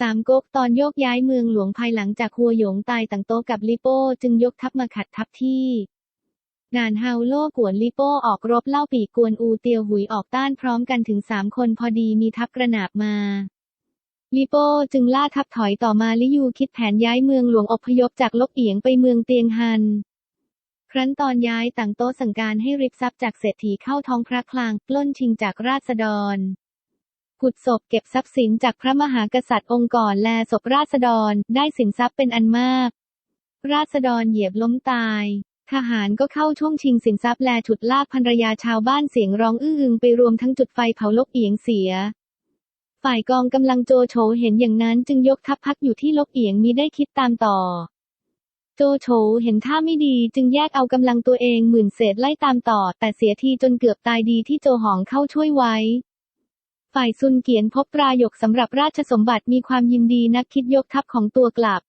สามก๊กตอนโยกย้ายเมืองหลวงภายหลังจากหัวหยงตายต่างโต๊ะกับลิโป้จึงยกทัพมาขัดทัพที่งานเฮาโล่กวนลิโป้ออกรบเล่าปีกวนอูเตียวหุยออกต้านพร้อมกันถึงสามคนพอดีมีทัพกระหนาบมาลิโป้จึงล่าทัพถอยต่อมาลิยูคิดแผนย้ายเมืองหลวงอพยพจากลกเอียงไปเมืองเตียงฮัน ครั้นตอนย้ายต่างโต๊ะสั่งการให้ริบทรัพย์จากเศรษฐีเข้าท้องพระคลังปล้นชิงจากราษฎร ขุดศพเก็บทรัพย์สินจากพระมหากษัตริย์องค์ก่อนแลศพราษฎร ได้สินทรัพย์เป็นอันมาก ราษฎรเหยียบล้มตายทหารก็เข้าช่วงชิงสินทรัพย์แลฉุดลากภรรยาชาวบ้านเสียงร้องอื้ออึงไปรวมทั้งจุดไฟเผาลกเอียงเสีย ฝ่ายกองกำลังโจโฉเห็นอย่างนั้นจึงยกทัพพักอยู่ที่ลกเอียงมิได้คิดตามต่อ โจโฉเห็นท่าไม่ดีจึงแยกเอากำลังตัวเองหมื่นเศษไล่ตามต่อ แต่เสียทีจนเกือบตายดีที่โจหองเข้าช่วยไว้ ฝ่ายซุนเกียนพบปรายกสำหรับราชสมบัติมีความยินดีนักคิดยกทัพของตัวกลับ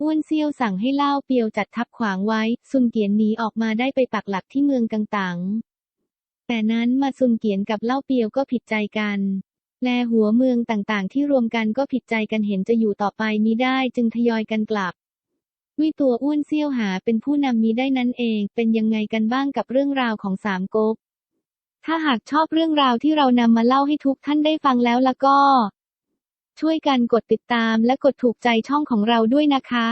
อ้วนเซียวสั่งให้เล่าเปียวจัดทัพขวางไว้ ซุนเกียนหนีออกมาได้ไปปักหลักที่เมืองกังตังแต่นั้นมาซุนเกียนกับเล่าเปียวก็ผิดใจกันแลหัวเมืองต่างๆ ที่รวมกันก็ผิดใจกันเห็นจะอยู่ต่อไปมิได้จึงทยอยกันกลับวิตัวอ้วนเซี่ยวหาเป็นผู้นำมีได้นั่นเอง เป็นยังไงกันบ้างกับเรื่องราวของสามก๊ก ถ้าหากชอบเรื่องราวที่เรานำมาเล่าให้ทุกท่านได้ฟังแล้วละก็ ช่วยกันกดติดตามและกดถูกใจช่องของเราด้วยนะคะ